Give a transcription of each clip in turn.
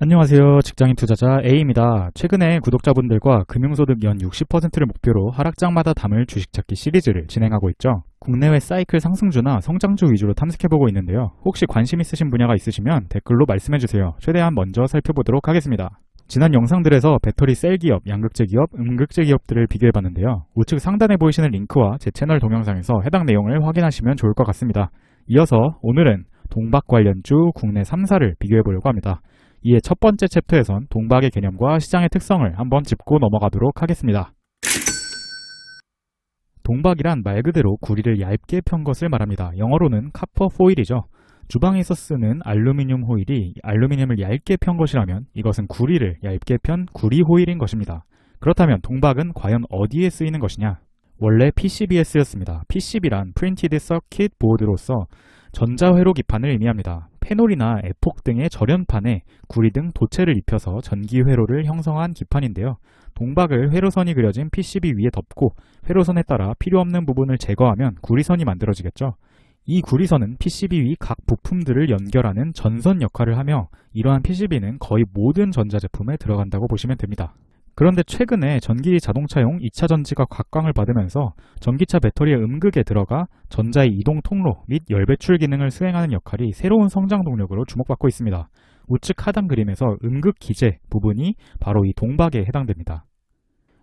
안녕하세요. 직장인 투자자 A입니다. 최근에 구독자분들과 금융소득 연 60%를 목표로 하락장마다 담을 주식 찾기 시리즈를 진행하고 있죠. 국내외 사이클 상승주나 성장주 위주로 탐색해보고 있는데요. 혹시 관심 있으신 분야가 있으시면 댓글로 말씀해주세요. 최대한 먼저 살펴보도록 하겠습니다. 지난 영상들에서 배터리 셀 기업, 양극재 기업, 음극재 기업들을 비교해봤는데요. 우측 상단에 보이시는 링크와 제 채널 동영상에서 해당 내용을 확인하시면 좋을 것 같습니다. 이어서 오늘은 동박 관련주 국내 3사를 비교해보려고 합니다. 이에 첫 번째 챕터에선 동박의 개념과 시장의 특성을 한번 짚고 넘어가도록 하겠습니다. 동박이란 말 그대로 구리를 얇게 편 것을 말합니다. 영어로는 카퍼 포일이죠. 주방에서 쓰는 알루미늄 호일이 알루미늄을 얇게 편 것이라면 이것은 구리를 얇게 편 구리 호일인 것입니다. 그렇다면 동박은 과연 어디에 쓰이는 것이냐? 원래 PCB에 쓰였습니다. PCB란 Printed Circuit Board로서 전자회로 기판을 의미합니다. 페놀이나 에폭 등의 절연판에 구리 등 도체를 입혀서 전기 회로를 형성한 기판인데요. 동박을 회로선이 그려진 PCB 위에 덮고 회로선에 따라 필요 없는 부분을 제거하면 구리선이 만들어지겠죠. 이 구리선은 PCB 위 각 부품들을 연결하는 전선 역할을 하며 이러한 PCB는 거의 모든 전자제품에 들어간다고 보시면 됩니다. 그런데 최근에 전기 자동차용 2차 전지가 각광을 받으면서 전기차 배터리의 음극에 들어가 전자의 이동 통로 및 열 배출 기능을 수행하는 역할이 새로운 성장 동력으로 주목받고 있습니다. 우측 하단 그림에서 음극 기재 부분이 바로 이 동박에 해당됩니다.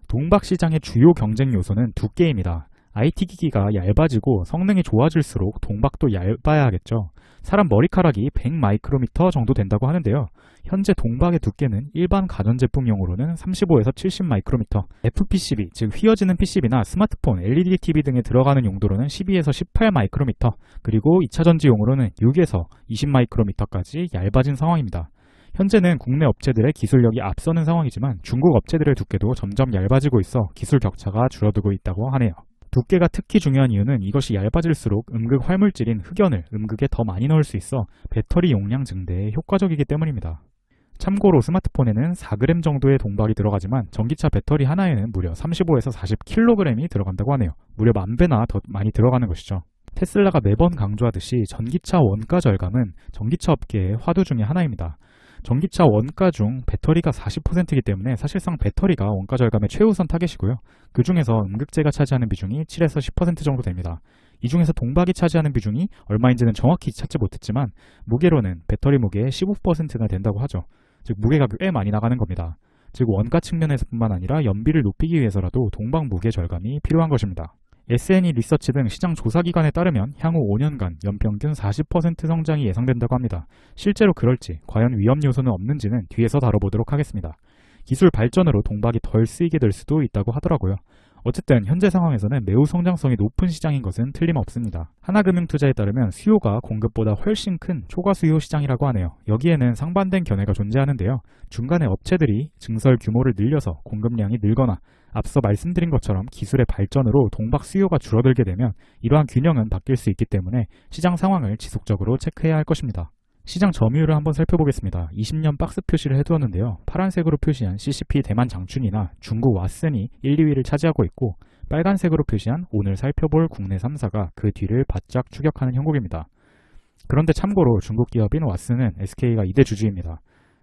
동박 시장의 주요 경쟁 요소는 두께입니다. IT 기기가 얇아지고 성능이 좋아질수록 동박도 얇아야 하겠죠. 사람 머리카락이 100 마이크로미터 정도 된다고 하는데요. 현재 동박의 두께는 일반 가전제품용으로는 35에서 70 마이크로미터, FPCB, 즉 휘어지는 PCB나 스마트폰, LED TV 등에 들어가는 용도로는 12에서 18 마이크로미터, 그리고 2차 전지용으로는 6에서 20 마이크로미터까지 얇아진 상황입니다. 현재는 국내 업체들의 기술력이 앞서는 상황이지만 중국 업체들의 두께도 점점 얇아지고 있어 기술 격차가 줄어들고 있다고 하네요. 두께가 특히 중요한 이유는 이것이 얇아질수록 음극 활물질인 흑연을 음극에 더 많이 넣을 수 있어 배터리 용량 증대에 효과적이기 때문입니다. 참고로 스마트폰에는 4g 정도의 동박이 들어가지만 전기차 배터리 하나에는 무려 35에서 40kg이 들어간다고 하네요. 무려 만배나 더 많이 들어가는 것이죠. 테슬라가 매번 강조하듯이 전기차 원가 절감은 전기차 업계의 화두 중의 하나입니다. 전기차 원가 중 배터리가 40%이기 때문에 사실상 배터리가 원가 절감의 최우선 타겟이고요. 그 중에서 음극재가 차지하는 비중이 7에서 10% 정도 됩니다. 이 중에서 동박이 차지하는 비중이 얼마인지는 정확히 찾지 못했지만 무게로는 배터리 무게의 15%나 된다고 하죠. 즉 무게가 꽤 많이 나가는 겁니다. 즉 원가 측면에서뿐만 아니라 연비를 높이기 위해서라도 동박 무게 절감이 필요한 것입니다. SNE 리서치 등 시장 조사기관에 따르면 향후 5년간 연평균 40% 성장이 예상된다고 합니다. 실제로 그럴지, 과연 위험 요소는 없는지는 뒤에서 다뤄보도록 하겠습니다. 기술 발전으로 동박이 덜 쓰이게 될 수도 있다고 하더라고요. 어쨌든 현재 상황에서는 매우 성장성이 높은 시장인 것은 틀림없습니다. 하나금융투자에 따르면 수요가 공급보다 훨씬 큰 초과 수요 시장이라고 하네요. 여기에는 상반된 견해가 존재하는데요. 중간에 업체들이 증설 규모를 늘려서 공급량이 늘거나 앞서 말씀드린 것처럼 기술의 발전으로 동박 수요가 줄어들게 되면 이러한 균형은 바뀔 수 있기 때문에 시장 상황을 지속적으로 체크해야 할 것입니다. 시장 점유율을 한번 살펴보겠습니다. 20년 박스 표시를 해두었는데요. 파란색으로 표시한 CCP 대만 장춘이나 중국 왓슨이 1, 2위를 차지하고 있고 빨간색으로 표시한 오늘 살펴볼 국내 3사가 그 뒤를 바짝 추격하는 형국입니다. 그런데 참고로 중국 기업인 왓슨은 SK가 2대 주주입니다.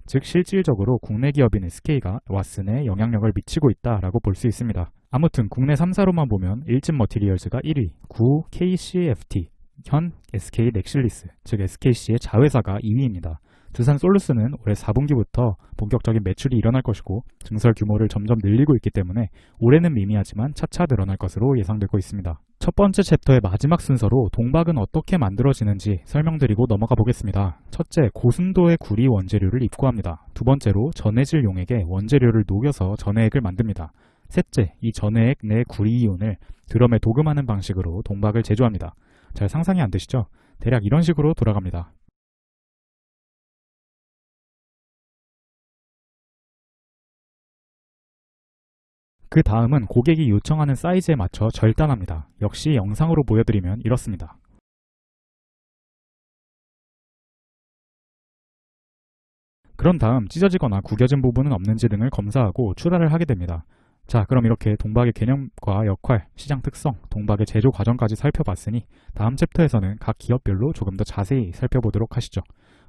즉 실질적으로 국내 기업인 SK가 왓슨에 영향력을 미치고 있다라고 볼 수 있습니다. 아무튼 국내 3사로만 보면 일진 머티리얼즈가 1위, 9 KCFT, 현 SK 넥실리스, 즉 SKC의 자회사가 2위입니다. 두산 솔루스는 올해 4분기부터 본격적인 매출이 일어날 것이고 증설 규모를 점점 늘리고 있기 때문에 올해는 미미하지만 차차 늘어날 것으로 예상되고 있습니다. 첫 번째 챕터의 마지막 순서로 동박은 어떻게 만들어지는지 설명드리고 넘어가 보겠습니다. 첫째, 고순도의 구리 원재료를 입고합니다. 두 번째로 전해질 용액에 원재료를 녹여서 전해액을 만듭니다. 셋째, 이 전해액 내 구리 이온을 드럼에 도금하는 방식으로 동박을 제조합니다. 잘 상상이 안 되시죠? 대략 이런 식으로 돌아갑니다. 그 다음은 고객이 요청하는 사이즈에 맞춰 절단합니다. 역시 영상으로 보여드리면 이렇습니다. 그런 다음 찢어지거나 구겨진 부분은 없는지 등을 검사하고 출하를 하게 됩니다. 자, 그럼 이렇게 동박의 개념과 역할, 시장 특성, 동박의 제조 과정까지 살펴봤으니 다음 챕터에서는 각 기업별로 조금 더 자세히 살펴보도록 하시죠.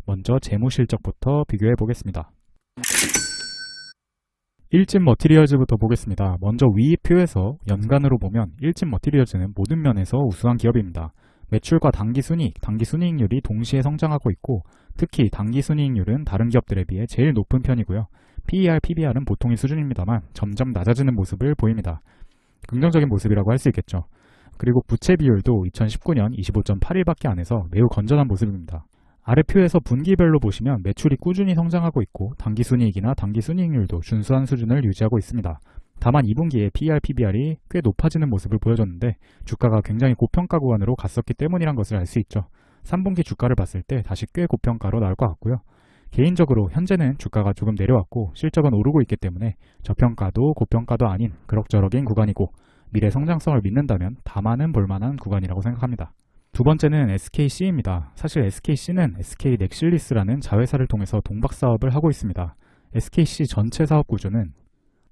먼저 재무 실적부터 비교해 보겠습니다. 일진 머티리얼즈부터 보겠습니다. 먼저 위 표에서 연간으로 보면 일진 머티리얼즈는 모든 면에서 우수한 기업입니다. 매출과 당기 순이익, 당기 순이익률이 동시에 성장하고 있고 특히 당기 순이익률은 다른 기업들에 비해 제일 높은 편이고요. PER, PBR은 보통의 수준입니다만 점점 낮아지는 모습을 보입니다. 긍정적인 모습이라고 할 수 있겠죠. 그리고 부채 비율도 2019년 25.81밖에 안 해서 매우 건전한 모습입니다. 아래 표에서 분기별로 보시면 매출이 꾸준히 성장하고 있고 당기순이익이나 당기순이익률도 준수한 수준을 유지하고 있습니다. 다만 2분기에 PER, PBR이 꽤 높아지는 모습을 보여줬는데 주가가 굉장히 고평가 구간으로 갔었기 때문이란 것을 알 수 있죠. 3분기 주가를 봤을 때 다시 꽤 고평가로 나올 것 같고요. 개인적으로 현재는 주가가 조금 내려왔고 실적은 오르고 있기 때문에 저평가도 고평가도 아닌 그럭저럭인 구간이고 미래 성장성을 믿는다면 다만은 볼만한 구간이라고 생각합니다. 두 번째는 SKC입니다. 사실 SKC는 SK 넥실리스라는 자회사를 통해서 동박 사업을 하고 있습니다. SKC 전체 사업 구조는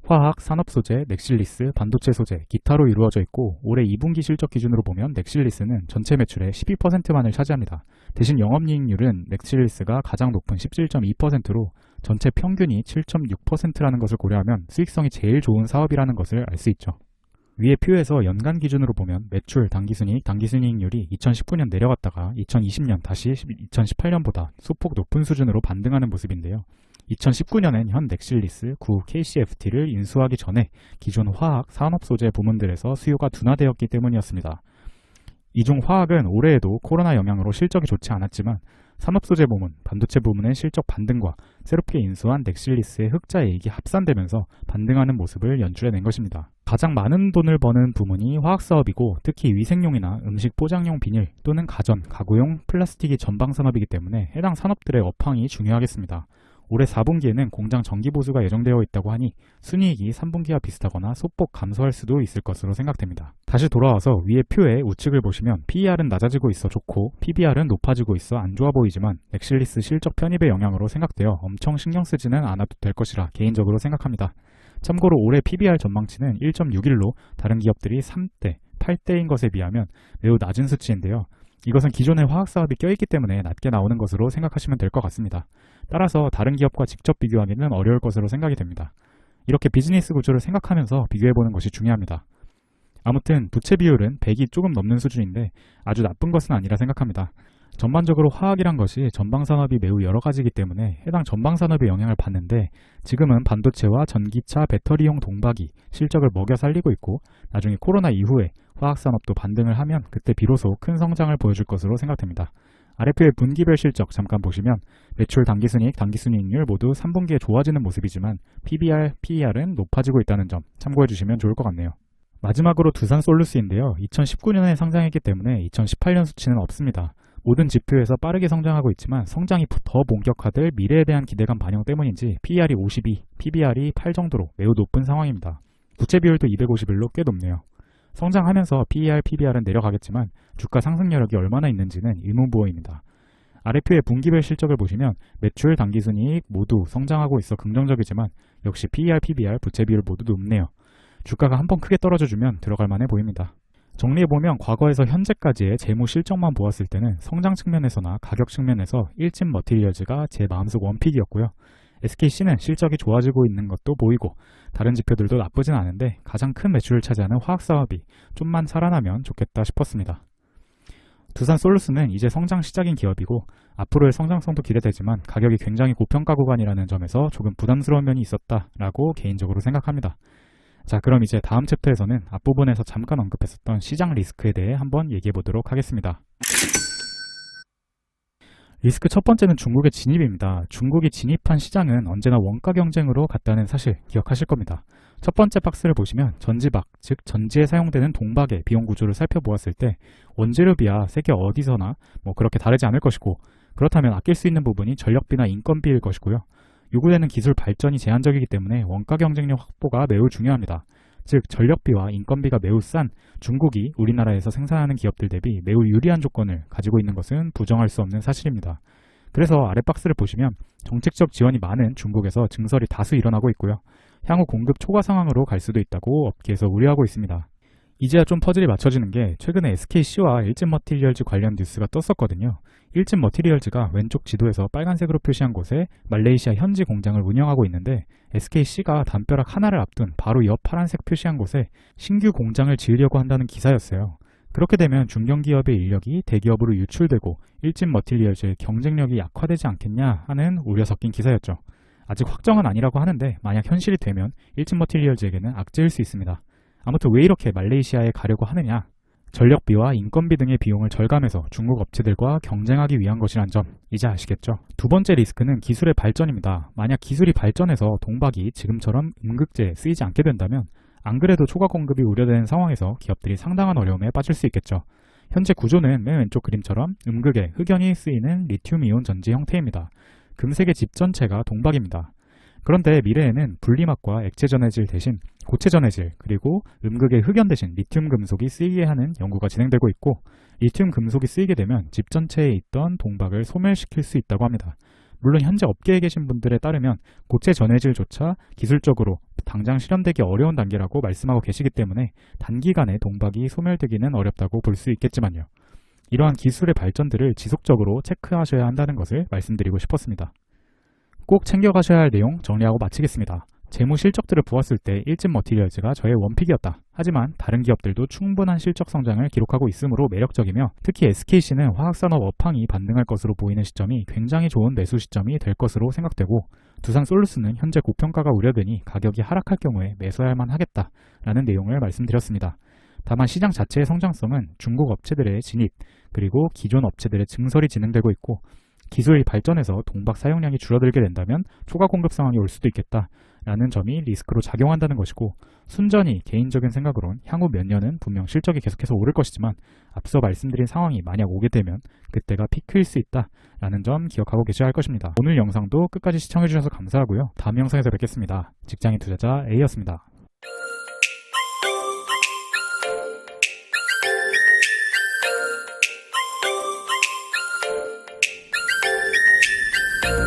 화학, 산업 소재, 넥실리스, 반도체 소재, 기타로 이루어져 있고 올해 2분기 실적 기준으로 보면 넥실리스는 전체 매출의 12%만을 차지합니다. 대신 영업이익률은 넥실리스가 가장 높은 17.2%로 전체 평균이 7.6%라는 것을 고려하면 수익성이 제일 좋은 사업이라는 것을 알 수 있죠. 위의 표에서 연간 기준으로 보면 매출, 당기순이익, 당기순이익률이 2019년 내려갔다가 2020년 다시 2018년보다 소폭 높은 수준으로 반등하는 모습인데요. 2019년엔 현 넥실리스, 구 KCFT를 인수하기 전에 기존 화학, 산업 소재 부문들에서 수요가 둔화되었기 때문이었습니다. 이중 화학은 올해에도 코로나 영향으로 실적이 좋지 않았지만 산업 소재 부문, 반도체 부문의 실적 반등과 새롭게 인수한 넥실리스의 흑자이익이 합산되면서 반등하는 모습을 연출해낸 것입니다. 가장 많은 돈을 버는 부문이 화학사업이고 특히 위생용이나 음식 포장용 비닐 또는 가전, 가구용 플라스틱이 전방 산업이기 때문에 해당 산업들의 업황이 중요하겠습니다. 올해 4분기에는 공장 정기 보수가 예정되어 있다고 하니 순이익이 3분기와 비슷하거나 소폭 감소할 수도 있을 것으로 생각됩니다. 다시 돌아와서 위의 표의 우측을 보시면 PER은 낮아지고 있어 좋고 PBR은 높아지고 있어 안 좋아 보이지만 엑실리스 실적 편입의 영향으로 생각되어 엄청 신경 쓰지는 않아도 될 것이라 개인적으로 생각합니다. 참고로 올해 PBR 전망치는 1.61로 다른 기업들이 3대, 8대인 것에 비하면 매우 낮은 수치인데요. 이것은 기존의 화학 사업이 껴있기 때문에 낮게 나오는 것으로 생각하시면 될 것 같습니다. 따라서 다른 기업과 직접 비교하기는 어려울 것으로 생각이 됩니다. 이렇게 비즈니스 구조를 생각하면서 비교해보는 것이 중요합니다. 아무튼 부채 비율은 100이 조금 넘는 수준인데 아주 나쁜 것은 아니라 생각합니다. 전반적으로 화학이란 것이 전방산업이 매우 여러 가지이기 때문에 해당 전방산업의 영향을 받는데 지금은 반도체와 전기차, 배터리용 동박이 실적을 먹여 살리고 있고 나중에 코로나 이후에 화학산업도 반등을 하면 그때 비로소 큰 성장을 보여줄 것으로 생각됩니다. 아래표의 분기별 실적 잠깐 보시면 매출 당기순이익, 당기순이익률 모두 3분기에 좋아지는 모습이지만 PBR, PER은 높아지고 있다는 점 참고해 주시면 좋을 것 같네요. 마지막으로 두산 솔루스인데요. 2019년에 상장했기 때문에 2018년 수치는 없습니다. 모든 지표에서 빠르게 성장하고 있지만 성장이 더 본격화될 미래에 대한 기대감 반영 때문인지 PER이 52, PBR이 8 정도로 매우 높은 상황입니다. 부채 비율도 251로 꽤 높네요. 성장하면서 PER, PBR은 내려가겠지만 주가 상승 여력이 얼마나 있는지는 의문부호입니다. 아래표의 분기별 실적을 보시면 매출, 당기순이익 모두 성장하고 있어 긍정적이지만 역시 PER, PBR, 부채 비율 모두 높네요. 주가가 한 번 크게 떨어져주면 들어갈 만해 보입니다. 정리해보면 과거에서 현재까지의 재무 실적만 보았을 때는 성장 측면에서나 가격 측면에서 일진 머티리얼즈가 제 마음속 원픽이었고요. SKC는 실적이 좋아지고 있는 것도 보이고 다른 지표들도 나쁘진 않은데 가장 큰 매출을 차지하는 화학사업이 좀만 살아나면 좋겠다 싶었습니다. 두산 솔루스는 이제 성장 시작인 기업이고 앞으로의 성장성도 기대되지만 가격이 굉장히 고평가 구간이라는 점에서 조금 부담스러운 면이 있었다라고 개인적으로 생각합니다. 자, 그럼 이제 다음 챕터에서는 앞부분에서 잠깐 언급했었던 시장 리스크에 대해 한번 얘기해 보도록 하겠습니다. 리스크 첫 번째는 중국의 진입입니다. 중국이 진입한 시장은 언제나 원가 경쟁으로 갔다는 사실 기억하실 겁니다. 첫 번째 박스를 보시면 전지박, 즉 전지에 사용되는 동박의 비용 구조를 살펴보았을 때 원재료비야 세계 어디서나 뭐 그렇게 다르지 않을 것이고 그렇다면 아낄 수 있는 부분이 전력비나 인건비일 것이고요. 요구되는 기술 발전이 제한적이기 때문에 원가 경쟁력 확보가 매우 중요합니다. 즉 전력비와 인건비가 매우 싼 중국이 우리나라에서 생산하는 기업들 대비 매우 유리한 조건을 가지고 있는 것은 부정할 수 없는 사실입니다. 그래서 아래 박스를 보시면 정책적 지원이 많은 중국에서 증설이 다수 일어나고 있고요. 향후 공급 초과 상황으로 갈 수도 있다고 업계에서 우려하고 있습니다. 이제야 좀 퍼즐이 맞춰지는 게 최근에 SKC와 일진 머티리얼즈 관련 뉴스가 떴었거든요. 일진 머티리얼즈가 왼쪽 지도에서 빨간색으로 표시한 곳에 말레이시아 현지 공장을 운영하고 있는데 SKC가 담벼락 하나를 앞둔 바로 옆 파란색 표시한 곳에 신규 공장을 지으려고 한다는 기사였어요. 그렇게 되면 중견기업의 인력이 대기업으로 유출되고 일진 머티리얼즈의 경쟁력이 약화되지 않겠냐 하는 우려 섞인 기사였죠. 아직 확정은 아니라고 하는데 만약 현실이 되면 일진 머티리얼즈에게는 악재일 수 있습니다. 아무튼 왜 이렇게 말레이시아에 가려고 하느냐? 전력비와 인건비 등의 비용을 절감해서 중국 업체들과 경쟁하기 위한 것이란 점 이제 아시겠죠? 두 번째 리스크는 기술의 발전입니다. 만약 기술이 발전해서 동박이 지금처럼 음극재에 쓰이지 않게 된다면 안 그래도 초과 공급이 우려되는 상황에서 기업들이 상당한 어려움에 빠질 수 있겠죠. 현재 구조는 맨 왼쪽 그림처럼 음극에 흑연이 쓰이는 리튬이온 전지 형태입니다. 금색의 집 전체가 동박입니다. 그런데 미래에는 분리막과 액체 전해질 대신 고체 전해질 그리고 음극의 흑연 대신 리튬 금속이 쓰이게 하는 연구가 진행되고 있고 리튬 금속이 쓰이게 되면 집 전체에 있던 동박을 소멸시킬 수 있다고 합니다. 물론 현재 업계에 계신 분들에 따르면 고체 전해질조차 기술적으로 당장 실현되기 어려운 단계라고 말씀하고 계시기 때문에 단기간에 동박이 소멸되기는 어렵다고 볼 수 있겠지만요. 이러한 기술의 발전들을 지속적으로 체크하셔야 한다는 것을 말씀드리고 싶었습니다. 꼭 챙겨가셔야 할 내용 정리하고 마치겠습니다. 재무 실적들을 보았을 때 일진 머티리얼즈가 저의 원픽이었다. 하지만 다른 기업들도 충분한 실적 성장을 기록하고 있으므로 매력적이며 특히 SKC는 화학산업 업황이 반등할 것으로 보이는 시점이 굉장히 좋은 매수 시점이 될 것으로 생각되고 두산 솔루스는 현재 고평가가 우려되니 가격이 하락할 경우에 매수할 만 하겠다라는 내용을 말씀드렸습니다. 다만 시장 자체의 성장성은 중국 업체들의 진입 그리고 기존 업체들의 증설이 진행되고 있고 기술이 발전해서 동박 사용량이 줄어들게 된다면 초과 공급 상황이 올 수도 있겠다라는 점이 리스크로 작용한다는 것이고 순전히 개인적인 생각으론 향후 몇 년은 분명 실적이 계속해서 오를 것이지만 앞서 말씀드린 상황이 만약 오게 되면 그때가 피크일 수 있다라는 점 기억하고 계셔야 할 것입니다. 오늘 영상도 끝까지 시청해주셔서 감사하고요. 다음 영상에서 뵙겠습니다. 직장인 투자자 A였습니다.